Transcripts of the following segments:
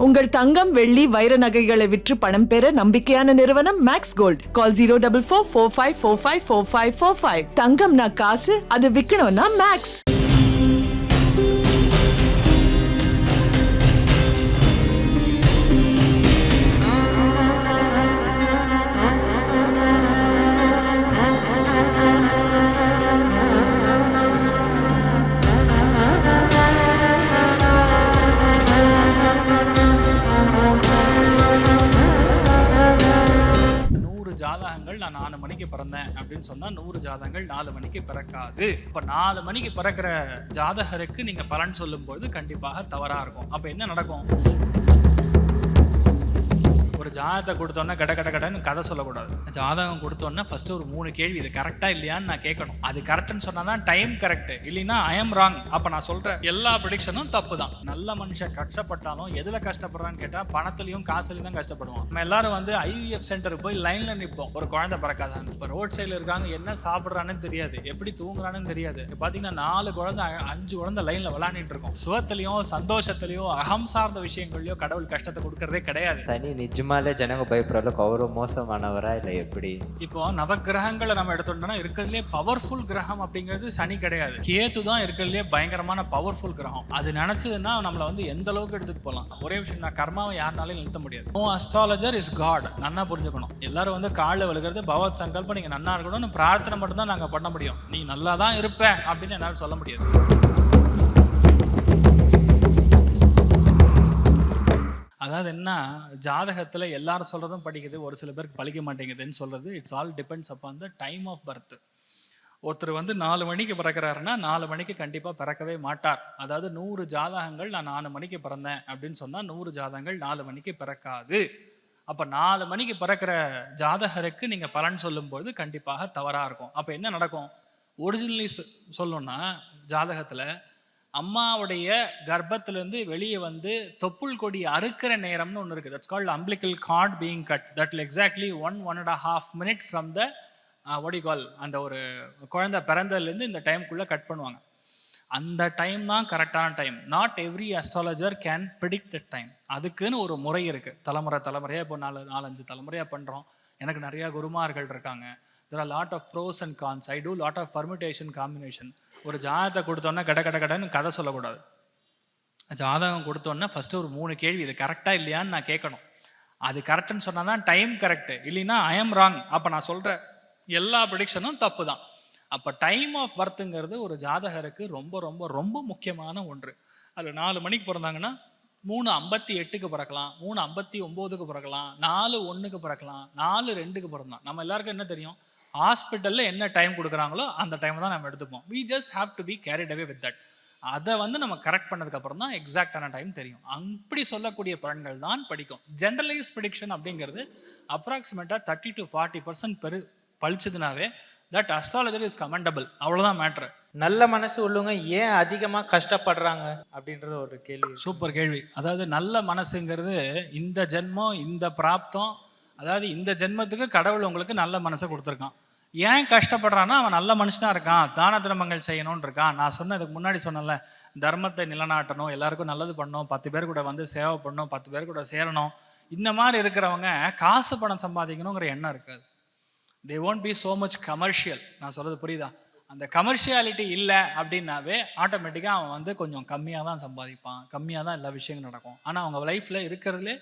உங்கள் தங்கம் வெள்ளி வைர நகைகளை விற்று பணம் பெற நம்பிக்கையான நிறுவனம் Max Gold call zero double four four five four five four five four five தங்கம்னா காசு அது விற்கணும்னா மேக்ஸ் அப்படின்னு சொன்னா நூறு ஜாதகங்கள் நாலு மணிக்கு பிறக்காது. இப்ப நாலு மணிக்கு பிறக்கிற ஜாதகருக்கு நீங்க பலன் சொல்லும்போது கண்டிப்பாக தவறா இருக்கும். அப்ப என்ன நடக்கும்? ஒரு ஜாதகத்தை கொடுத்தோன்னே கட கட கடன்னு கதை சொல்லக்கூடாது. ஜாதகம் கொடுத்தோன்னா ஃபர்ஸ்ட் ஒரு மூணு கேள்வி இது கரெக்டா இல்லையான்னு நான் கேட்கணும். அது கரெக்ட்னு சொன்னா தான் டைம் கரெக்ட் இல்லைன்னா ஐ எம் ராங் அப்ப நான் சொல்ற எல்லா ப்ரிடிக்ஷனும் தப்பு தான். நல்ல மனுஷன் கஷ்டப்பட்டாலும் எதுல கஷ்டப்படுறான்னு கேட்டா பணத்துலயும் காசுலயும் தான் கஷ்டப்படுவோம் நம்ம எல்லாரும் வந்து ஐவிஎஃப் சென்டருக்கு போய் லைன்ல நிற்போம் ஒரு குழந்தை பிறக்காதான்னு. இப்போ ரோட் சைடில் இருக்காங்க என்ன சாப்பிட்றான்னு தெரியாது. எப்படி தூங்குறான்னு தெரியாது. இப்ப பாத்தீங்கன்னா நாலு குழந்தை அஞ்சு குழந்தை லைன்ல விளையாண்டுட்டு இருக்கோம். சுகத்திலையும் சந்தோஷத்திலையும் அகம் சார்ந்த விஷயங்கள்லயோ கடவுள் கஷ்டத்தை கொடுக்கறதே கிடையாது. தனி நிஜமாலே ஜனங்க பயப்படுற அளவுக்கு மோசமானவரா இல்லை எப்படி? இப்போ நவகிரகங்களை நம்ம எடுத்துட்டோம்னா இருக்கிறதுலே பவர்ஃபுல் கிரகம் அப்படிங்கிறது சனி கிடையாது. கேத்து தான் இருக்கிறதுலே பயங்கரமான பவர்ஃபுல் கிரகம். அது நினைச்சதுன்னா நம்மள வந்து எந்த அளவுக்கு எடுத்துட்டு போகலாம் ஒரே விஷயம் நான் கர்மாவை யாருனாலும் நிறுத்த முடியாது. நோ அஸ்ட்ராலஜர் இஸ் காட் நன்னா புரிஞ்சுக்கணும். எல்லாரும் வந்து காலில் விழுகிறது பகவத் சங்கல்பம். நீங்க நன்னா இருக்கணும்னு பிரார்த்தனை மட்டும்தான் நாங்கள் பண்ண முடியும். நீ நல்லா தான் இருப்ப அப்படின்னு என்னால் சொல்ல முடியாது. அதாவது என்ன ஜாதகத்தில் எல்லாரும் சொல்கிறதும் படிக்குது ஒரு சில பேருக்கு பழிக்க மாட்டேங்குதுன்னு சொல்கிறது it's all depends upon the time of birth ஒருத்தர் வந்து நாலு மணிக்கு பிறக்கிறாருன்னா நாலு மணிக்கு கண்டிப்பாக பிறக்கவே மாட்டார். அதாவது நூறு ஜாதகங்கள் நான் நாலு மணிக்கு பிறந்தேன் அப்படின்னு சொன்னால் நூறு ஜாதகங்கள் நாலு மணிக்கு பிறக்காது. அப்போ நாலு மணிக்கு பிறக்கிற ஜாதகருக்கு நீங்கள் பலன் சொல்லும்போது கண்டிப்பாக தவறாக இருக்கும். அப்போ என்ன நடக்கும்? ஒரிஜினலி சொல்லணும்னா ஜாதகத்தில் அம்மாவுடைய கர்ப்பத்திலிருந்து வெளியே வந்து தொப்புள் கொடி அறுக்கிற நேரம்னு ஒன்று இருக்குது that's called umbilical cord being cut that exactly one one and half minute from the ஒடிகால் அந்த ஒரு குழந்தை பிறந்ததுலேருந்து இந்த டைம்குள்ளே கட் பண்ணுவாங்க. அந்த டைம் தான் கரெக்டான time not every astrologer can predict time அதுக்குன்னு ஒரு முறை இருக்குது தலைமுறை தலைமுறையாக இப்போ நாலு நாலஞ்சு தலைமுறையாக பண்ணுறோம் எனக்கு நிறையா குருமார்கள் இருக்காங்க. There are lot of pros and cons I do lot of permutation combination ஒரு ஜாதகத்தை கொடுத்தோன்னே கட கட கடன்னு கதை சொல்லக்கூடாது. ஜாதகம் கொடுத்தோன்னே ஃபஸ்ட்டு ஒரு மூணு கேள்வி இது கரெக்டாக இல்லையான்னு நான் கேட்கணும். அது கரெக்டுன்னு சொன்னால் தான் டைம் கரெக்டு இல்லைன்னா ஐஎம் ராங் அப்போ நான் சொல்கிற எல்லா ப்ரிடிக்ஷனும் தப்பு தான் அப்போ டைம் ஆஃப் பர்த்துங்கிறது ஒரு ஜாதகருக்கு ரொம்ப ரொம்ப ரொம்ப முக்கியமான ஒன்று. அதில் நாலு மணிக்கு பிறந்தாங்கன்னா மூணு ஐம்பத்தி எட்டுக்கு பிறக்கலாம் மூணு ஐம்பத்தி ஒம்போதுக்கு பிறக்கலாம் நாலு ஒன்றுக்கு பிறக்கலாம் நாலு ரெண்டுக்கு பிறந்தான் நம்ம எல்லாருக்கும் என்ன தெரியும்? ஹாஸ்பிட்டல்ல என்ன டைம் கொடுக்குறாங்களோ அந்த டைம் தான் நம்ம எடுத்துப்போம். We just have to be carried away with that. அதை வந்து நம்ம கரெக்ட் பண்ணதுக்கு அப்புறம் தான் எக்ஸாக்டான டைம் தெரியும். அப்படி சொல்லக்கூடிய பலன்கள் தான் படிக்கும். ஜென்ரலைஸ் ப்ரிடிக்ஷன் அப்படிங்கிறது அப்ராக்சிமேட்டாக தேர்ட்டி டு ஃபார்ட்டி பர்சன்ட் பெரு பழிச்சதுனாவே தட் அஸ்ட்ராலஜர் இஸ் கமெண்டபிள் அவ்வளோதான் மேட்ரு நல்ல மனசு உள்ளவங்க ஏன் அதிகமா கஷ்டப்படுறாங்க அப்படின்றது ஒரு கேள்வி. சூப்பர் கேள்வி. அதாவது நல்ல மனசுங்கிறது இந்த ஜென்மம் இந்த பிராப்தம் அதாவது இந்த ஜென்மத்துக்கு கடவுள் உங்களுக்கு நல்ல மனசை கொடுத்துருக்கான். ஏன் கஷ்டப்படுறான்னா அவன் நல்ல மனுஷனாக இருக்கான் தான தர்மங்கள் செய்யணும்னு இருக்கான். நான் சொன்ன இதுக்கு முன்னாடி சொன்னேன்ல தர்மத்தை நிலநாட்டணும் எல்லாருக்கும் நல்லது பண்ணணும் பத்து பேர் கூட வந்து சேவை பண்ணணும் பத்து பேர் கூட சேரணும். இந்த மாதிரி இருக்கிறவங்க காசு பணம் சம்பாதிக்கணுங்கிற எண்ணம் இருக்காது. They won't be so much commercial நான் சொல்கிறது புரியுதா? அந்த கமர்ஷியாலிட்டி இல்லை அப்படின்னாவே ஆட்டோமேட்டிக்காக அவன் வந்து கொஞ்சம் கம்மியாக தான் சம்பாதிப்பான். கம்மியாக தான் எல்லா விஷயங்களும் நடக்கும். ஆனால் அவங்க லைஃப்பில் இருக்கிறதுலே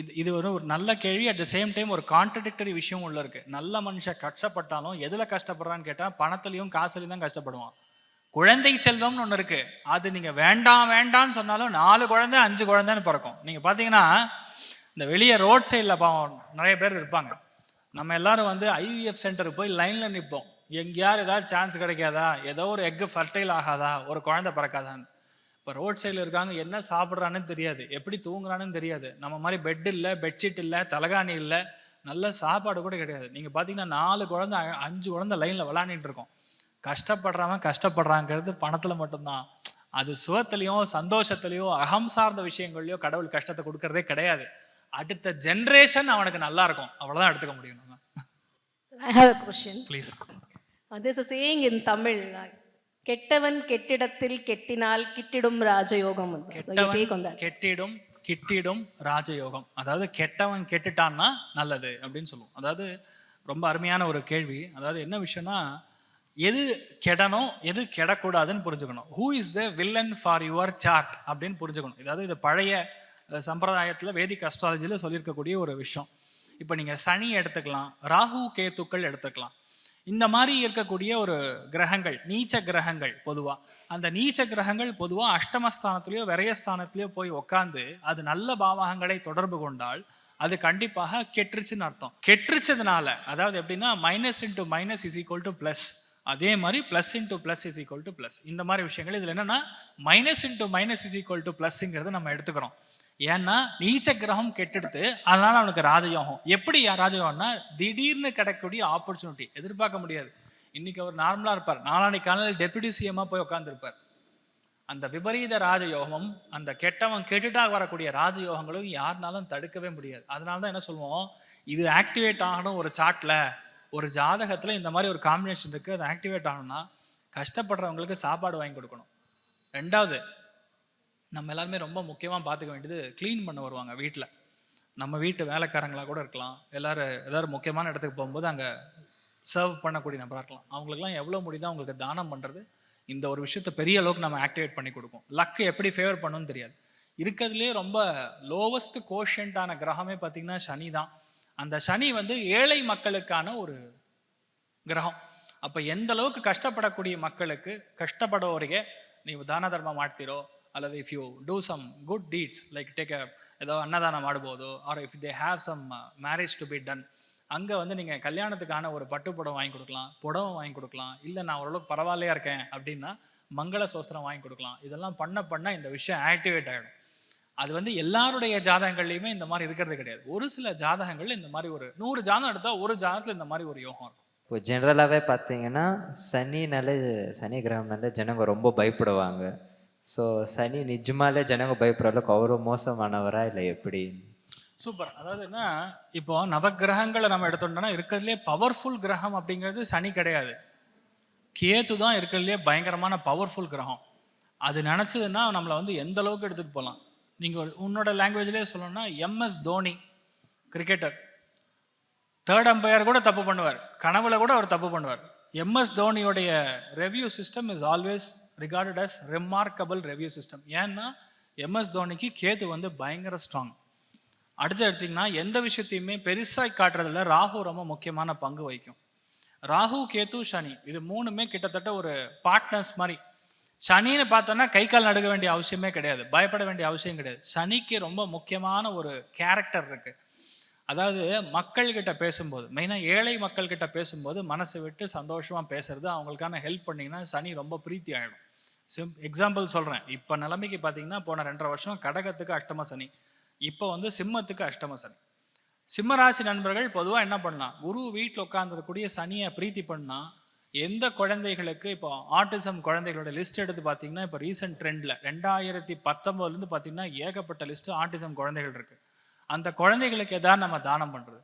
இது இது ஒரு ஒரு நல்ல கேள்வி அட் த சேம் டைம் ஒரு கான்ட்ரடிக்டரி விஷயம் உள்ள இருக்கு. நல்ல மனுஷன் கஷ்டப்பட்டாலும் எதில் கஷ்டப்படுறான்னு கேட்டால் பணத்துலையும் காசுலையும் தான் கஷ்டப்படுவான். குழந்தை செல்வம்னு ஒன்று இருக்கு. அது நீங்கள் வேண்டாம் வேண்டாம்னு சொன்னாலும் நாலு குழந்தை அஞ்சு குழந்தைன்னு பிறக்கும். நீங்கள் பார்த்தீங்கன்னா இந்த வெளியே ரோட் சைடில் பாவம் நிறைய பேர் இருப்பாங்க. நம்ம எல்லாரும் வந்து ஐவிஎஃப் சென்டருக்கு போய் லைனில் நிற்போம் எங்கேயாரு ஏதாவது சான்ஸ் கிடைக்காதா? ஏதோ ஒரு எக்கு ஃபர்டைல் ஆகாதா? ஒரு குழந்தை பிறக்காதான்னு. இப்போ ரோட் சைடில் இருக்காங்க என்ன சாப்பிட்றான்னு தெரியாது. எப்படி தூங்குறான்னு தெரியாது. நம்ம மாதிரி பெட் இல்லை பெட்ஷீட் இல்லை தலகாணி இல்லை நல்ல சாப்பாடு கூட கிடையாது. நீங்கள் பார்த்தீங்கன்னா நாலு குழந்தை அ- அஞ்சு குழந்தை லைனில் விளாண்டுட்டு இருக்கோம். கஷ்டப்படுறவன் கஷ்டப்படுறாங்கிறது பணத்தில் மட்டும்தான். அது சுகத்திலையும் சந்தோஷத்துலையும் அகம் சார்ந்த விஷயங்கள்லையோ கடவுள் கஷ்டத்தை கொடுக்கறதே கிடையாது. அடுத்த ஜென்ரேஷன் அவனுக்கு நல்லா இருக்கும். அவ்வளோதான் எடுத்துக்க முடியும் நம்ம. I have a question. Please a saying in Tamil, uh, கெட்டவன் கெட்டிடத்தில் கெட்டினால் கிட்டிடும் ராஜயோகம். கெட்டிடும் கிட்டிடும் ராஜயோகம். அதாவது கெட்டவன் கெட்டுட்டான்னா நல்லது அப்படின்னு சொல்லுவோம். அதாவது ரொம்ப அருமையான ஒரு கேள்வி. அதாவது என்ன விஷயம்னா எது கெடணும் எது கெடக்கூடாதுன்னு புரிஞ்சுக்கணும். Who is the villain for your chart அப்படின்னு புரிஞ்சுக்கணும். அதாவது இது பழைய சம்பிரதாயத்துல வேதிக் அஸ்ட்ராலஜியில் சொல்லியிருக்கக்கூடிய ஒரு விஷயம். இப்போ நீங்க சனி எடுத்துக்கலாம் ராகு கேத்துக்கள் எடுத்துக்கலாம். இந்த மாதிரி இருக்கக்கூடிய ஒரு கிரகங்கள் நீச்ச கிரகங்கள் பொதுவாக அந்த நீச்ச கிரகங்கள் பொதுவாக அஷ்டமஸ்தானத்திலேயோ விரயஸ்தானத்திலேயோ போய் உட்காந்து அது நல்ல பாவகங்களை தொடர்பு கொண்டால் அது கண்டிப்பாக கெட்டுருச்சுன்னு அர்த்தம். கெட்டுருச்சதுனால அதாவது எப்படின்னா minus into minus is equal to plus அதே மாதிரி plus into plus is equal to plus இந்த மாதிரி விஷயங்கள் இதில் என்னென்னா minus into minus is equal to ப்ளஸ்ங்கிறத நம்ம எடுத்துக்கிறோம். ஏன்னா நீச்ச கிரகம் கெட்டெடுத்து அதனால அவனுக்கு ராஜயோகம். எப்படி ராஜயோகம்னா திடீர்னு கிடைக்கக்கூடிய ஆப்பர்ச்சுனிட்டி எதிர்பார்க்க முடியாது. இன்னைக்கு அவர் நார்மலா இருப்பார். நாளானைக்கு காலையில் டெபுட்டி சிஎம்மா போய் உட்காந்துருப்பார் அந்த விபரீத ராஜயோகமும் அந்த கெட்டவன் கெட்டுட்டாக வரக்கூடிய ராஜயோகங்களும் யாருனாலும் தடுக்கவே முடியாது. அதனால தான் என்ன சொல்லுவோம்? இது ஆக்டிவேட் ஆகணும் ஒரு சாட்டில் ஒரு ஜாதகத்துல இந்த மாதிரி ஒரு காம்பினேஷன் இருக்கு. அது ஆக்டிவேட் ஆகணும்னா கஷ்டப்படுறவங்களுக்கு சாப்பாடு வாங்கி கொடுக்கணும். ரெண்டாவது நம்ம எல்லாருமே ரொம்ப முக்கியமாக பார்த்துக்க வேண்டியது க்ளீன் பண்ண வருவாங்க வீட்டில் நம்ம வீட்டு வேலைக்காரங்களாக கூட இருக்கலாம். எல்லோரும் எல்லோரும் முக்கியமான இடத்துக்கு போகும்போது அங்கே சர்வ் பண்ணக்கூடிய நபராக இருக்கலாம். அவங்களுக்குலாம் எவ்வளோ முடியுதோ அவங்களுக்கு தானம் பண்ணுறது இந்த ஒரு விஷயத்த பெரிய அளவுக்கு நம்ம ஆக்டிவேட் பண்ணி கொடுக்கும். லக்கு எப்படி ஃபேவர் பண்ணணும்னு தெரியாது. இருக்கிறதுலே ரொம்ப லோவஸ்ட் கோஷன்டான கிரகமே பார்த்திங்கன்னா சனி தான். அந்த சனி வந்து ஏழை மக்களுக்கான ஒரு கிரகம். அப்போ எந்த அளவுக்கு கஷ்டப்படக்கூடிய மக்களுக்கு கஷ்டப்படுவோரையே நீ தான தர்மம் மாட்திரோ அல்லது if you do some good deeds like take ஏதோ அன்னதானம் uh, ಮಾಡ್ಬೋದು or if they have some marriage to be done அங்கே வந்து நீங்கள் கல்யாணத்துக்கான ஒரு பட்டு புடவை வாங்கி கொடுக்கலாம் புடவை வாங்கி கொடுக்கலாம் இல்லை நான் ஓரளவுக்கு பரவாயில்லையா இருக்கேன் அப்படின்னா மங்கள சோஸ்திரம் வாங்கி கொடுக்கலாம் இதெல்லாம் பண்ண பண்ண இந்த விஷயம் ஆக்டிவேட் ஆகிடும் அது வந்து எல்லாருடைய ஜாதகங்கள்லையுமே இந்த மாதிரி இருக்கிறது கிடையாது ஒரு சில ஜாதகங்கள்ல இந்த மாதிரி ஒரு நூறு ஜாதகம் எடுத்தா ஒரு ஜாதகத்துல இந்த மாதிரி ஒரு யோகம் இருக்கும் இப்போ ஜென்ரலாகவே பார்த்தீங்கன்னா சனினாலே சனி கிரகம்னாலே ஜனங்க ரொம்ப பயப்படுவாங்க ஸோ சனி நிஜமாலே ஜனங்க பயப்படுற அளவுக்கு அவரு மோசமானவரா இல்லை எப்படி? சூப்பர் அதாவது என்ன இப்போ நவக்கிரகங்களை நம்ம எடுத்தோம்னா இருக்கிறதுலே பவர்ஃபுல் கிரகம் அப்படிங்கிறது சனி கிடையாது. கேத்து தான் இருக்கிறதுலே பயங்கரமான பவர்ஃபுல் கிரகம். அது நினச்சதுன்னா நம்மளை வந்து எந்த அளவுக்கு எடுத்துகிட்டு போகலாம்? நீங்கள் உன்னோட லாங்குவேஜ்லேயே சொல்லணும்னா MS Dhoni cricketer third umpire கூட தப்பு பண்ணுவார். கனவுல கூட அவர் தப்பு பண்ணுவார். MS தோனியோடைய review system is always regarded as remarkable review system ஏன்னா எம்எஸ் தோனிக்கு கேது வந்து பயங்கர ஸ்ட்ராங் அடுத்து எடுத்திங்கன்னா எந்த விஷயத்தையுமே பெருசாக காட்டுறதுல ராகு ரொம்ப முக்கியமான பங்கு வகிக்கும். ராகு கேது சனி இது மூணுமே கிட்டத்தட்ட ஒரு பார்ட்னர்ஸ் மாதிரி. சனின்னு பார்த்தோன்னா கை கால் நடுக்க வேண்டிய அவசியமே கிடையாது. பயப்பட வேண்டிய அவசியம் கிடையாது. சனிக்கு ரொம்ப முக்கியமான ஒரு கேரக்டர் இருக்கு. அதாவது மக்கள்கிட்ட பேசும்போது மெயினாக ஏழை மக்கள்கிட்ட பேசும்போது மனசை விட்டு சந்தோஷமாக பேசுறது. அவங்களுக்கான ஹெல்ப் பண்ணிங்கன்னா சனி ரொம்ப பிரீத்தி ஆகிடும் சிம் எக்ஸாம்பிள் சொல்கிறேன் இப்போ நிலைமைக்கு பார்த்தீங்கன்னா போன ரெண்டரை வருஷம் கடகத்துக்கு அஷ்டம சனி. இப்போ வந்து சிம்மத்துக்கு அஷ்டம சனி. சிம்மராசி நண்பர்கள் பொதுவாக என்ன பண்ணலாம்? குரு வீட்டில் உட்காந்துருக்கூடிய சனியை பிரீத்தி பண்ணால் எந்த குழந்தைகளுக்கு இப்போ ஆட்டிசம் குழந்தைகளோட லிஸ்ட் எடுத்து பார்த்தீங்கன்னா இப்போ ரீசெண்ட் ட்ரெண்டில் ரெண்டாயிரத்தி பத்தொம்போதுலேருந்து பார்த்தீங்கன்னா ஏகப்பட்ட லிஸ்ட்டு ஆட்டிசம் குழந்தைகள் இருக்குது அந்த குழந்தைகளுக்கு எதாவது நம்ம தானம் பண்ணுறது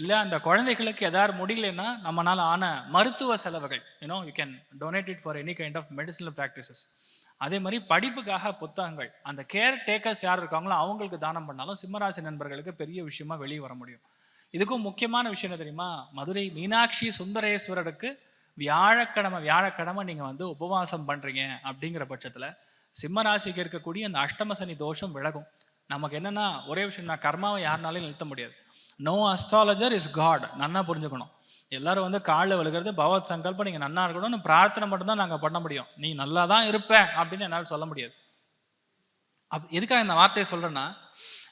இல்லை அந்த குழந்தைகளுக்கு எதாவது முடியலன்னா நம்மளால் ஆன மருத்துவ செலவுகள். You know you can donate it for any kind of medicinal practices அதே மாதிரி படிப்புக்காக புத்தகங்கள். அந்த கேர் டேக்கர்ஸ் யார் இருக்காங்களோ அவங்களுக்கு தானம் பண்ணாலும் சிம்மராசி நண்பர்களுக்கு பெரிய விஷயமா வெளியே வர முடியும். இதுக்கும் முக்கியமான விஷயம் என்ன தெரியுமா? மதுரை மீனாட்சி சுந்தரேஸ்வரருக்கு வியாழக்கிழமை வியாழக்கிழமை நீங்கள் வந்து உபவாசம் பண்ணுறீங்க அப்படிங்கிற பட்சத்தில் சிம்மராசிக்கு இருக்கக்கூடிய அந்த அஷ்டம சனி தோஷம் விலகும். நமக்கு என்னென்னா ஒரே விஷயம் நான் கர்மாவை யாருனாலையும் நிறுத்த முடியாது. நோ அஸ்ட்ராலஜர் இஸ் காட் நன்னா புரிஞ்சுக்கணும். எல்லாரும் வந்து காலில் விழுகிறது பகவத் சங்கல்பம். நீங்கள் நன்னா இருக்கணும்னு பிரார்த்தனை மட்டும்தான் நாங்கள் பண்ண முடியும். நீ நல்லா தான் இருப்ப அப்படின்னு என்னால் சொல்ல முடியாது. அப் எதுக்காக இந்த வார்த்தையை சொல்கிறேன்னா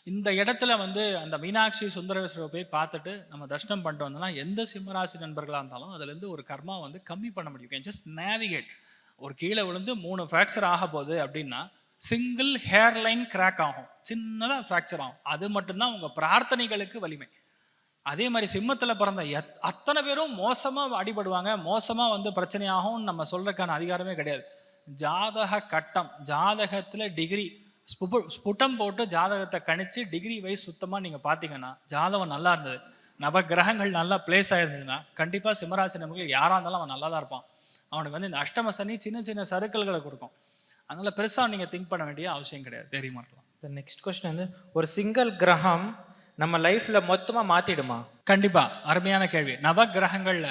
இந்த இடத்துல வந்து அந்த மீனாட்சி சுந்தரேஸ்வரரை போய் பார்த்துட்டு நம்ம தர்ஷனம் பண்ணிட்டு வந்தோம்னா எந்த சிம்மராசி நண்பர்களாக இருந்தாலும் அதுலேருந்து ஒரு கர்மா வந்து கம்மி பண்ண முடியும். கேன் ஜஸ்ட் நேவிகேட் ஒரு கீழே விழுந்து மூணு ஃப்ராக்சர் ஆக போகுது அப்படின்னா சிங்கிள் ஹேர் லைன் கிராக் ஆகும். சின்னதாக ஃப்ராக்சர் ஆகும். அது மட்டும்தான் உங்கள் பிரார்த்தனைகளுக்கு வலிமை. அதே மாதிரி சிம்மத்தில் பிறந்த எத் அத்தனை பேரும் மோசமாக அடிபடுவாங்க. மோசமாக வந்து பிரச்சனையாகும்னு நம்ம சொல்கிறதுக்கான அதிகாரமே கிடையாது. ஜாதக கட்டம் ஜாதகத்தில் டிகிரி ஸ்புட்டம் போட்டு ஜாதகத்தை கணிச்சு டிகிரி வைஸ் சுத்தமாக நீங்கள் பார்த்தீங்கன்னா ஜாதகம் நல்லா இருந்தது. நவ கிரகங்கள் நல்லா பிளேஸ் ஆயிருந்ததுன்னா கண்டிப்பாக சிம்மராசி நமக்கு யாராக இருந்தாலும் அவன் நல்லா தான் இருப்பான். அவனுக்கு வந்து இந்த அஷ்டம சனி சின்ன சின்ன சறுக்கல்களை கொடுக்கும். அதனால பெருசாக நீங்கள் திங்க் பண்ண வேண்டிய அவசியம் கிடையாது. தைரியமா இருக்கலாம் நெக்ஸ்ட் கொஸ்டின் வந்து ஒரு சிங்கிள் கிரகம் நம்ம லைஃப்ல மொத்தமா மாத்திடுமா? கண்டிப்பா. அருமையான கேள்வி. நவ கிரகங்கள்ல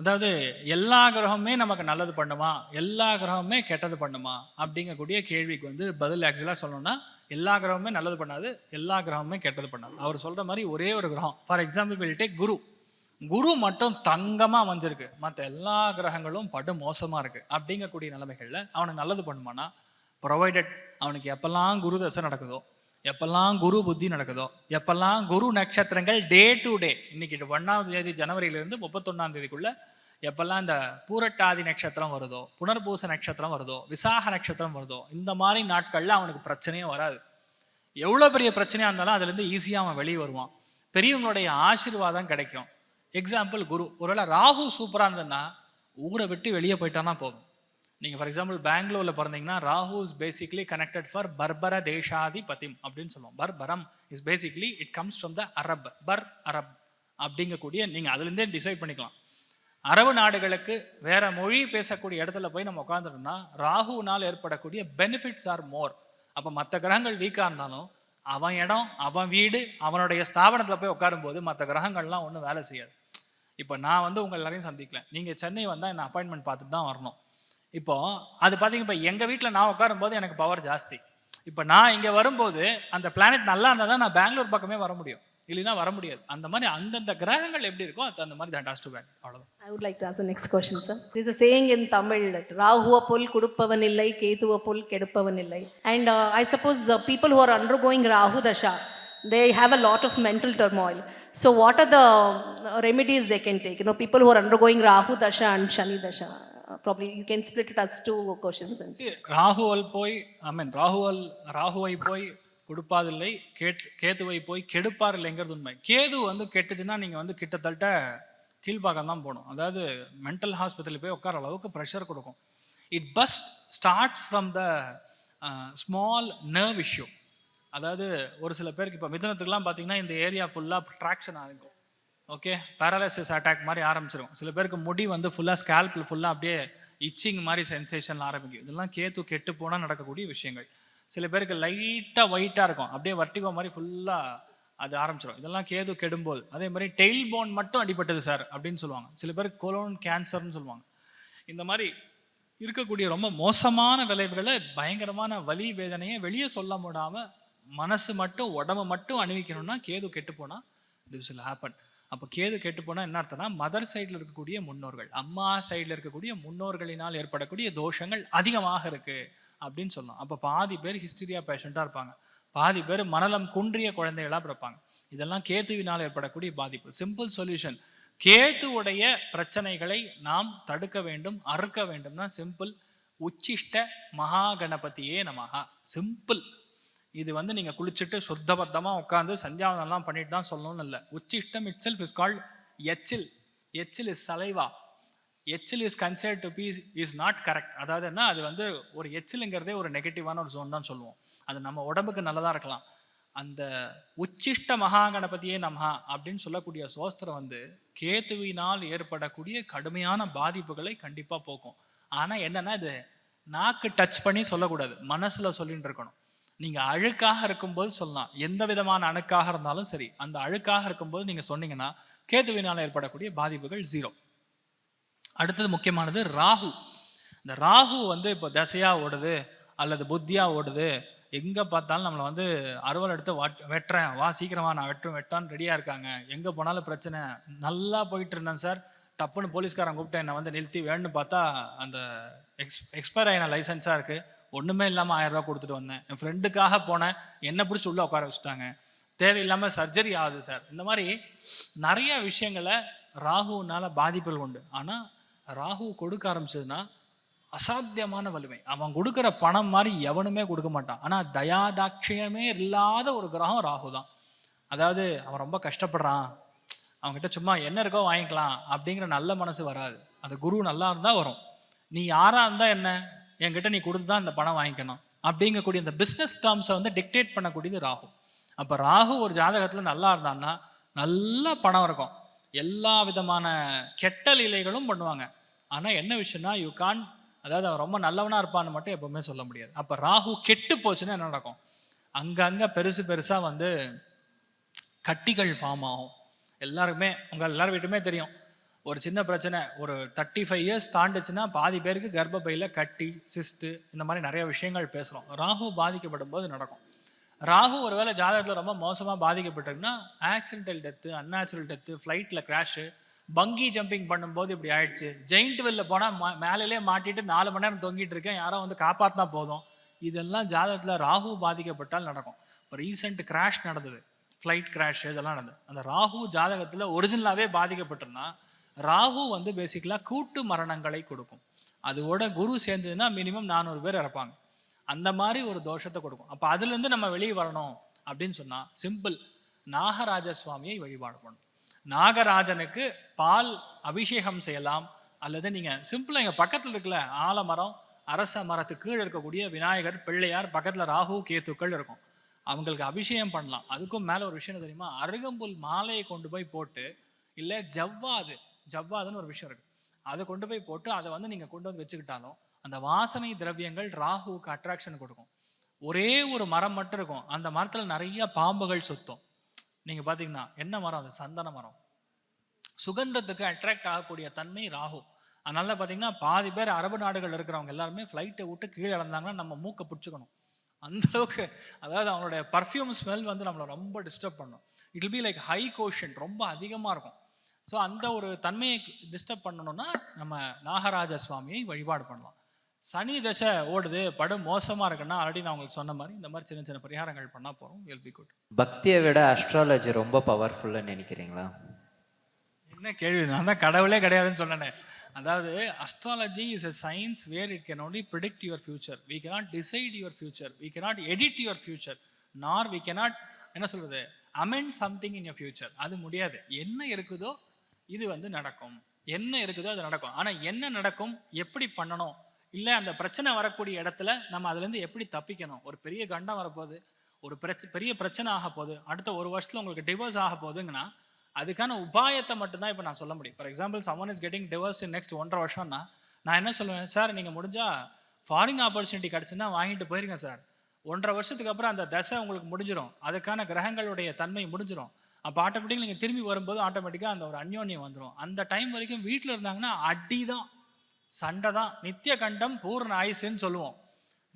அதாவது எல்லா கிரகமுமே நமக்கு நல்லது பண்ணுமா? எல்லா கிரகமுமே கெட்டது பண்ணுமா? அப்படிங்கக்கூடிய கேள்விக்கு வந்து பதில் ஆக்சுவலாக சொல்லணும்னா எல்லா கிரகமுமே நல்லது பண்ணாது எல்லா கிரகமுமே கெட்டது பண்ணாது. அவர் சொல்ற மாதிரி ஒரே ஒரு கிரகம். For example will take Guru. Guru மட்டும் தங்கமாக அமைஞ்சிருக்கு மற்ற எல்லா கிரகங்களும் படு மோசமாக இருக்குது அப்படிங்கக்கூடிய நிலைமைகளில் அவனுக்கு நல்லது பண்ணுமானா? ப்ரொவைடட் அவனுக்கு எப்பெல்லாம் குரு தசை நடக்குதோ எப்பெல்லாம் குரு புத்தி நடக்குதோ எப்பெல்லாம் குரு நட்சத்திரங்கள் டே டு டே இன்னைக்கு ஒன்றாம் தேதி ஜனவரியிலிருந்து முப்பத்தொன்னாம் தேதிக்குள்ள எப்பெல்லாம் இந்த பூரட்டாதி நட்சத்திரம் வருதோ புனர்பூச நட்சத்திரம் வருதோ விசாக நட்சத்திரம் வருதோ இந்த மாதிரி நாட்களில் அவனுக்கு பிரச்சனையே வராது. எவ்வளோ பெரிய பிரச்சனையாக இருந்தாலும் அதுலேருந்து ஈஸியாக அவன் வெளியே வருவான். பெரியவங்களுடைய ஆசீர்வாதம் கிடைக்கும். எக்ஸாம்பிள் குரு. ஒருவேளை ராகு சூப்பராக இருந்ததுன்னா ஊரை விட்டு வெளியே போயிட்டானா போதும். நீங்கள் ஃபார் எக்ஸாம்பிள் பெங்களூரில் பிறந்தீங்கன்னா Rahu is basically connected for பர்பர தேசாதி பதிம் அப்படின்னு சொல்லுவோம். பர்பரம் is basically it comes from the Arab per Arab அப்படிங்கக்கூடிய நீங்கள் அதுலேருந்தே டிசைட் பண்ணிக்கலாம். அரபு நாடுகளுக்கு வேற மொழி பேசக்கூடிய இடத்துல போய் நம்ம உட்காந்துட்டோம்னா ராகுனால் ஏற்படக்கூடிய பெனிஃபிட்ஸ் ஆர் மோர் அப்போ மற்ற கிரகங்கள் வீக்காக இருந்தாலும் அவன் இடம் அவன் வீடு அவனுடைய ஸ்தாபனத்தில் போய் உட்காரும்போது மற்ற கிரகங்கள்லாம் ஒன்றும் வேலை செய்யாது. இப்போ நான் வந்து உங்கள் எல்லாரையும் சந்திக்கல. நீங்கள் சென்னை வந்தால் என்ன அப்பாயின்மெண்ட் பார்த்துட்டு தான் வரணும். இப்போ அது பார்த்தீங்க இப்போ எங்கள் வீட்டில் நான் உட்காரும்போது எனக்கு பவர் ஜாஸ்தி. இப்போ நான் இங்கே வரும்போது அந்த பிளானட் நல்லா இருந்தால் தான் நான் பெங்களூர் பக்கமே வர முடியும். இல்லைன்னா வர முடியாது. அந்த மாதிரி அந்தந்த கிரகங்கள் எப்படி இருக்கோ அது அந்த மாதிரி தான் டாஸ்ட் டு பேக் அவ்வளோதான் I would like to ask next next sir sir. There's a saying in Tamil that Rahuva pol kudupavan illai, Ketuva pol kedupavan illai. And uh, I suppose uh, people who they have a lot of mental turmoil. So, what are the remedies they can take? You know, people who are undergoing Rahu Dasha and Shani Dasha. Probably you can split as two questions ராகுவல் போய் I மீன் ராகுவல் ராகுவை போய் கொடுப்பாதில்லை gate கேதுவை போய் கெடுப்பார் இல்லைங்கிறது உண்மை கேது வந்து கெட்டுச்சுன்னா நீங்கள் வந்து கிட்டத்தட்ட கீழ்பாக்கம் தான் போகணும் அதாவது மென்டல் ஹாஸ்பிட்டலில் போய் உட்கார அளவுக்கு ப்ரெஷர் கொடுக்கும் it first starts from the small nerve issue அதாவது ஒரு சில பேருக்கு இப்போ மிதனத்துக்குலாம் பார்த்தீங்கன்னா இந்த ஏரியா ஃபுல்லாக ட்ராக்ஷன் ஆகும் ஓகே பேரலைசிஸ் அட்டாக் மாதிரி ஆரம்பிச்சிடும் சில பேருக்கு முடி வந்து ஃபுல்லாக ஸ்கேல்பில் ஃபுல்லாக அப்படியே இச்சிங் மாதிரி சென்சேஷன் ஆரம்பிக்கும். இதெல்லாம் கேத்து கெட்டு போனால் நடக்கக்கூடிய விஷயங்கள். சில பேருக்கு லைட்டாக ஒயிட்டாக இருக்கும். அப்படியே வர்ட்டிகோ மாதிரி ஃபுல்லாக அது ஆரம்பிச்சிடும் இதெல்லாம் கேது கெடும்போது. அதே மாதிரி டெய்ல் போன் மட்டும் அடிபட்டது சார் அப்படின்னு சொல்லுவாங்க. சில பேருக்கு கொலோன் கேன்சர்னு சொல்லுவாங்க. இந்த மாதிரி இருக்கக்கூடிய ரொம்ப மோசமான விளைவுகளை பயங்கரமான வலி வேதனையை வெளியே சொல்ல முடாமல் மனசு மட்டும் உடம்பு மட்டும் அணிவிக்கணும்னா கேது கெட்டு போனால் திஸ் வில் ஹேப்பன் அப்போ கேது கெட்டு போனால் என்ன அர்த்தம்னா மதர் சைடில் இருக்கக்கூடிய முன்னோர்கள் அம்மா சைடில் இருக்கக்கூடிய முன்னோர்களினால் ஏற்படக்கூடிய தோஷங்கள் அதிகமாக இருக்குது அப்படின்னு சொல்லலாம் அப்போ பாதி பேர் ஹிஸ்டீரியா பேஷண்ட்டாக இருப்பாங்க. பாதி பேர் மனலம் குன்றிய குழந்தைகளாக பிறப்பாங்க. இதெல்லாம் கேத்துவினால் ஏற்படக்கூடிய பாதிப்பு. சிம்பிள் சொல்யூஷன் கேத்துவுடைய பிரச்சனைகளை நாம் தடுக்க வேண்டும் அறுக்க வேண்டும்னா சிம்பிள் உச்சிஷ்ட மகா கணபதியே நமகா சிம்பிள் இது வந்து நீங்கள் குளிச்சுட்டு சுத்தபத்தமாக உட்காந்து சந்தியாவனம்லாம் பண்ணிட்டு தான் சொல்லணும்னு இல்லை. உச்சிஷ்டம் இட் செல்ஃப் இஸ் கால்ட் எச்சில் எச்சில் இஸ் சலைவா எச்சில் is consider to be is not correct அதாவது என்ன? அது வந்து ஒரு எச்சிலுங்கிறதே ஒரு நெகட்டிவான ஒரு ஜோன் தான் சொல்லுவோம். அது நம்ம உடம்புக்கு நல்லதாக இருக்கலாம். அந்த உச்சிஷ்ட மகா கணபதியே நமஹா அப்படின்னு சொல்லக்கூடிய சோஸ்திரம் வந்து கேத்துவினால் ஏற்படக்கூடிய கடுமையான பாதிப்புகளை கண்டிப்பாக போக்கும். ஆனால் என்னென்னா இது நாக்கு டச் பண்ணி சொல்லக்கூடாது. மனசில் சொல்லிட்டு இருக்கணும். நீங்க அழுக்காக இருக்கும்போது சொல்லலாம். எந்த விதமான அணுக்காக இருந்தாலும் சரி அந்த அழுக்காக இருக்கும்போது நீங்க சொன்னீங்கன்னா கேதுவினால் ஏற்படக்கூடிய பாதிப்புகள் ஜீரோ அடுத்தது முக்கியமானது ராகு. இந்த ராகு வந்து இப்போ தசையா ஓடுது அல்லது புத்தியா ஓடுது எங்க பார்த்தாலும் நம்மளை வந்து அறுவல் எடுத்து வாட் வெட்டுறேன் வா சீக்கிரமா நான் வெட்டும் வெட்டான்னு ரெடியா இருக்காங்க. எங்க போனாலும் பிரச்சனை. நல்லா போயிட்டு இருந்தேன் சார். டப்புன்னு போலீஸ்காரன் கூப்பிட்டு என்னை வந்து நிறுத்தி வேணும்னு பார்த்தா அந்த எக்ஸ் எக்ஸ்பயர் ஆகின லைசன்ஸாக இருக்குது ஒன்றுமே இல்லாமல் ஆயிரம் ரூபா கொடுத்துட்டு வந்தேன். என் ஃப்ரெண்டுக்காக போனேன். என்னை பிடிச்சி உள்ள உட்கார வச்சுட்டாங்க. தேவையில்லாமல் சர்ஜரி ஆகுது சார் இந்த மாதிரி நிறைய விஷயங்களை ராகுனால பாதிப்புகள் உண்டு. ஆனால் ராகு கொடுக்க ஆரம்பிச்சதுன்னா அசாத்தியமான வலிமை. அவன் கொடுக்குற பணம் மாதிரி எவனுமே கொடுக்க மாட்டான். ஆனால் தயாதாட்சியமே இல்லாத ஒரு கிரகம் ராகு தான். அதாவது அவன் ரொம்ப கஷ்டப்படுறான். அவன்கிட்ட சும்மா என்ன இருக்கோ வாங்கிக்கலாம் அப்படிங்கிற நல்ல மனசு வராது. அது குரு நல்லா இருந்தால் வரும். நீ யாராக இருந்தால் என்ன? என்கிட்ட நீ கொடுத்து தான் இந்த பணம் வாங்கிக்கணும். அப்படிங்கக்கூடிய இந்த பிஸ்னஸ் டேர்ம்ஸை வந்து டிக்டேட் பண்ணக்கூடியது ராகு. அப்போ ராகு ஒரு ஜாதகத்தில் நல்லா இருந்தான்னா நல்ல பணம் இருக்கும். எல்லா விதமான கெட்ட லீலைகளும் பண்ணுவாங்க. ஆனால் என்ன விஷயம்னா யூ கான் அதாவது அவன் ரொம்ப நல்லவனாக இருப்பான்னு மட்டும் எப்பவுமே சொல்ல முடியாது. அப்போ ராகு கெட்டு போச்சுன்னா என்ன நடக்கும்? அங்கங்கே பெருசு பெருசாக வந்து கட்டிகள் ஃபார்ம் ஆகும். எல்லாருக்குமே உங்கள் எல்லார் வீட்டுமே தெரியும். ஒரு சின்ன பிரச்சனை ஒரு தேர்ட்டி ஃபைவ் இயர்ஸ் தாண்டுச்சுன்னா பாதி பேருக்கு கர்ப்பப்பையில் கட்டி சிஸ்ட்டு இந்த மாதிரி நிறைய விஷயங்கள் பேசுகிறோம் ராகு பாதிக்கப்படும் போது நடக்கும். ராகு ஒருவேளை ஜாதகத்தில் ரொம்ப மோசமாக பாதிக்கப்பட்டிருக்குன்னா ஆக்சிடென்டல் டெத்து அன்நேச்சுரல் டெத்து ஃப்ளைட்டில் கிராஷு பங்கி ஜம்பிங் பண்ணும்போது இப்படி ஆயிடுச்சு. ஜெயிண்ட் வெளில போனால் மா மேலே மாட்டிட்டு நாலு மணி நேரம் தொங்கிட்டு இருக்கேன் யாரோ வந்து காப்பாற்றினா போதும். இதெல்லாம் ஜாதகத்தில் ராகு பாதிக்கப்பட்டால் நடக்கும். இப்போ ரீசெண்ட் கிராஷ் நடந்தது. ஃப்ளைட் கிராஷ் இதெல்லாம் நடந்தது. அந்த ராகு ஜாதகத்தில் ஒரிஜினலாகவே பாதிக்கப்பட்டிருந்தா ராகு வந்து பேசிக்கலாக கூட்டு மரணங்களை கொடுக்கும். அதோட குரு சேர்ந்ததுன்னா மினிமம் நானூறு பேர் இறப்பாங்க. அந்த மாதிரி ஒரு தோஷத்தை கொடுக்கும். அப்போ அதுலேருந்து நம்ம வெளியே வரணும் அப்படின்னு சொன்னால் சிம்பிள் நாகராஜ சுவாமியை வழிபாடு பண்ணணும். நாகராஜனுக்கு பால் அபிஷேகம் செய்யலாம். அல்லது நீங்கள் சிம்பிளாக எங்கள் பக்கத்தில் இருக்கல ஆலமரம் அரச மரத்துக்கு கீழே இருக்கக்கூடிய விநாயகர் பிள்ளையார் பக்கத்தில் ராகு கேத்துக்கள் இருக்கும். அவங்களுக்கு அபிஷேகம் பண்ணலாம். அதுக்கும் மேலே ஒரு விஷயம் தெரியுமா? அருகம்புல் மாலையை கொண்டு போய் போட்டு இல்லை ஜவ்வாது ஜவ்வாதுன்னு ஒரு விஷயம் இருக்கு. அதை கொண்டு போய் போட்டு அதை வந்து நீங்கள் கொண்டு வந்து வச்சுக்கிட்டாலும் அந்த வாசனை திரவியங்கள் ராகுவுக்கு அட்ராக்ஷன் கொடுக்கும். ஒரே ஒரு மரம் மட்டும் இருக்கும். அந்த மரத்தில் நிறைய பாம்புகள் சுத்தும். நீங்கள் பார்த்தீங்கன்னா என்ன மரம் அது? சந்தன மரம். சுகந்தத்துக்கு அட்ராக்ட் ஆகக்கூடிய தன்மை ராகு. அதனால பார்த்தீங்கன்னா பாதி பேர் அரபு நாடுகள் இருக்கிறவங்க எல்லாருமே ஃப்ளைட்டை விட்டு கீழே இறந்தாங்கன்னா நம்ம மூக்கை பிடிச்சிக்கணும். அந்த அளவுக்கு அதாவது அவங்களுடைய பர்ஃப்யூம் ஸ்மெல் வந்து நம்மளை ரொம்ப டிஸ்டர்ப் பண்ணும். It be like high caution ரொம்ப அதிகமாக இருக்கும். ஸோ அந்த ஒரு தன்மையை டிஸ்டர்ப் பண்ணணும்னா நம்ம நாகராஜ சுவாமியை வழிபாடு பண்ணலாம். சனி தசை ஓடுது படு மோசமாக இருக்குன்னா ஆல்ரெடி நான் உங்களுக்கு சொன்ன மாதிரி இந்த மாதிரி சின்ன சின்ன பரிகாரங்கள் பண்ணால் போகிறோம் will be குட் பக்தியை விட அஸ்ட்ராலஜி ரொம்ப பவர்ஃபுல்லுன்னு நினைக்கிறீங்களா? என்ன கேள்வி? நான் தான் கடவுளே கிடையாதுன்னு சொன்னேனே. அதாவது astrology is a science where it can only predict your future. We cannot decide your future. We cannot edit your future. Nor we cannot என்ன சொல்றது? amend something in your future. அது முடியாது. என்ன இருக்குதோ இது வந்து நடக்கும். என்ன இருக்குதோ அது நடக்கும். ஆனால் என்ன நடக்கும் எப்படி பண்ணணும் இல்லை அந்த பிரச்சனை வரக்கூடிய இடத்துல நம்ம அதுலேருந்து எப்படி தப்பிக்கணும்? ஒரு பெரிய கண்டம் வரப்போகுது. ஒரு பிரச்ச பெரிய பிரச்சனை ஆக போகுது. அடுத்த ஒரு வருஷத்தில் உங்களுக்கு டிவோர்ஸ் ஆக போகுதுங்கன்னா அதுக்கான உபாயத்தை மட்டும்தான் இப்போ நான் சொல்ல முடியும். For example someone is getting divorce in next ஒன்றரை வருஷம்னா நான் என்ன சொல்லுவேன்? சார் நீங்கள் முடிஞ்சால் ஃபாரின் ஆப்பர்ச்சுனிட்டி கிடச்சுன்னா வாங்கிட்டு போயிருங்க சார் ஒன்றரை வருஷத்துக்கு அப்புறம் அந்த தசை உங்களுக்கு முடிஞ்சிடும் அதுக்கான கிரகங்களுடைய தன்மை முடிஞ்சிடும் அப்போ ஆட்டோமேட்டிக்காக நீங்கள் திரும்பி வரும்போது ஆட்டோமேட்டிக்காக அந்த ஒரு அந்யோன்யம் வந்துடும் அந்த டைம் வரைக்கும் வீட்டில் இருந்தாங்கன்னா அடி தான் சண்டை தான் நித்திய கண்டம் பூர்ண ஆயுசுன்னு சொல்லுவோம்.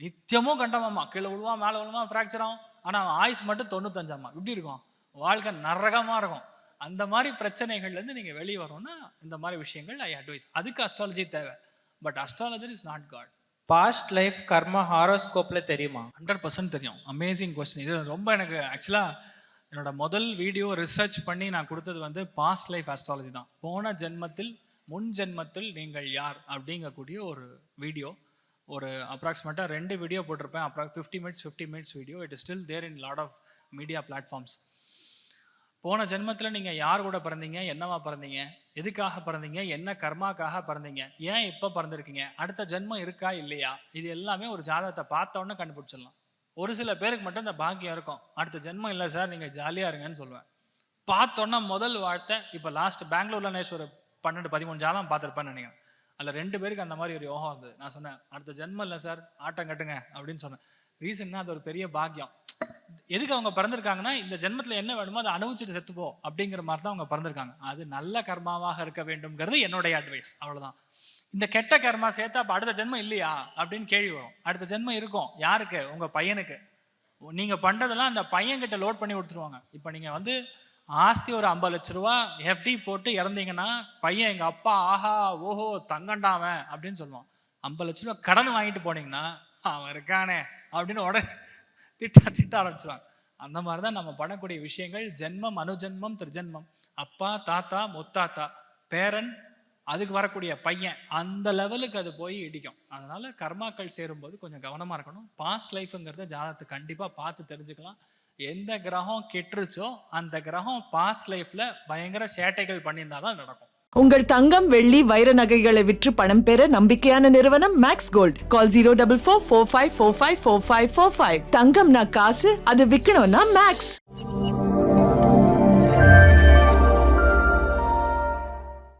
நித்தியமும் கண்டமாம்மா. கீழே விழுவான் மேலே விழுவான் ஃப்ராக்சர் ஆகும். ஆனால் ஆயுஸ் மட்டும் தொண்ணூத்தஞ்சாம்மா. இப்படி இருக்கும். வாழ்க்கை நரகமாக இருக்கும். அந்த மாதிரி பிரச்சனைகள்லேருந்து நீங்கள் வெளியே வரணும்னா இந்த மாதிரி விஷயங்கள் ஐ அட்வைஸ் அதுக்கு அஸ்ட்ராலஜி தேவை. But astrologer is not god past life karma ஹாரோஸ்கோப்ல தெரியுமா? ஹண்ட்ரட் பர்சன்ட் தெரியும். அமேசிங் கொஸ்டின் இது ரொம்ப எனக்கு ஆக்சுவலாக என்னோட முதல் வீடியோ ரிசர்ச் பண்ணி நான் கொடுத்தது வந்து பாஸ்ட் லைஃப் அஸ்ட்ராலஜி தான். போன ஜென்மத்தில் முன் ஜென்மத்தில் நீங்கள் யார் அப்படிங்கக்கூடிய ஒரு வீடியோ. ஒரு அப்ராக்சிமேட்டாக ரெண்டு வீடியோ போட்டிருப்பேன். Abra fifty minutes fifty minutes video it is still there in lot of media platforms போன ஜென்மத்தில் நீங்கள் யார் கூட பிறந்தீங்க? என்னவா பிறந்தீங்க? எதுக்காக பிறந்தீங்க? என்ன கர்மாக்காக பிறந்தீங்க? ஏன் இப்போ பிறந்திருக்கீங்க? அடுத்த ஜென்மம் இருக்கா? இல்லையா? இது எல்லாமே ஒரு ஜாதகத்தை பார்த்தோன்னே கண்டுபிடிச்சிடலாம். ஒரு சில பேருக்கு மட்டும் இந்த பாக்கியம் இருக்கும். அடுத்த ஜென்மம் இல்லை சார் நீங்கள் ஜாலியாக இருங்கன்னு சொல்லுவேன். பார்த்தோன்னா முதல் வார்த்தை இப்போ லாஸ்ட் பெங்களூர்ல நேஷ் ஒரு பன்னெண்டு பதிமூணு ஜாதகம் பார்த்துருப்பேன்னு நினைக்கிறேன். அதில் ரெண்டு பேருக்கு அந்த மாதிரி ஒரு யோகம் வந்தது. நான் சொன்னேன் அடுத்த ஜென்மம் இல்லை சார் ஆட்டம் கட்டுங்க அப்படின்னு சொன்னேன். ரீசன்னா அது ஒரு பெரிய பாக்கியம். எதுக்கு அவங்க பிறந்திருக்காங்கன்னா இந்த ஜென்மத்தில் என்ன வேணுமோ அதை அனுபவிச்சுட்டு செத்துப்போ அப்படிங்கிற மாதிரி தான் அவங்க பிறந்திருக்காங்க. அது நல்ல கர்மாவாக இருக்க வேண்டும்ங்கிறது என்னுடைய அட்வைஸ் அவ்வளோதான் இந்த கெட்ட கர்மா சேர்த்தா அப்போ அடுத்த ஜென்மம் இல்லையா? அப்படின்னு கேள்வி வரும். அடுத்த ஜென்மம் இருக்கும். யாருக்கு? உங்க பையனுக்கு. நீங்க பண்றதெல்லாம் அந்த பையன் கிட்ட லோட் பண்ணி கொடுத்துருவாங்க. இப்போ நீங்க வந்து ஆஸ்தி ஒரு ஐம்பது லட்ச ரூபா எஃப்டி போட்டு இறந்தீங்கன்னா பையன் எங்க அப்பா ஆஹா ஓஹோ தங்கண்டாவன் அப்படின்னு சொல்லுவான். ஐம்பது லட்ச ரூபா கடன் வாங்கிட்டு போனீங்கன்னா அவன் இருக்கானே அப்படின்னு உடனே திட்ட திட்ட ஆரம்பிச்சிருவாங்க. அந்த மாதிரி தான் நம்ம பண்ணக்கூடிய விஷயங்கள். ஜென்மம் அனுஜென்மம் திருஜென்மம். அப்பா தாத்தா முத்தாத்தா பேரன் அதுக்கு வரக்கூடிய பையன் அந்த லெவலுக்கு அது போய் இடிக்கும். அதனால கர்மாக்கள் சேரும்போது கொஞ்சம் கவனமாக இருக்கணும். பாஸ்ட் லைஃப்ங்கிறத ஜாதகத்தை கண்டிப்பாக பார்த்து தெரிஞ்சுக்கலாம். எந்த கிரகம் கெட்டுருச்சோ அந்த கிரகம் பாஸ்ட் லைஃப்ல பயங்கர சேட்டைகள் பண்ணியிருந்தா தான் நடக்கும். உங்கள் தங்கம் வெள்ளி வைர நகைகளை விற்று பணம் பெற நம்பிக்கையான நிறுவனம் Max Gold call zero double four four five four five four five four five தங்கம்னா காசு அது விற்கணும்னா மேக்ஸ்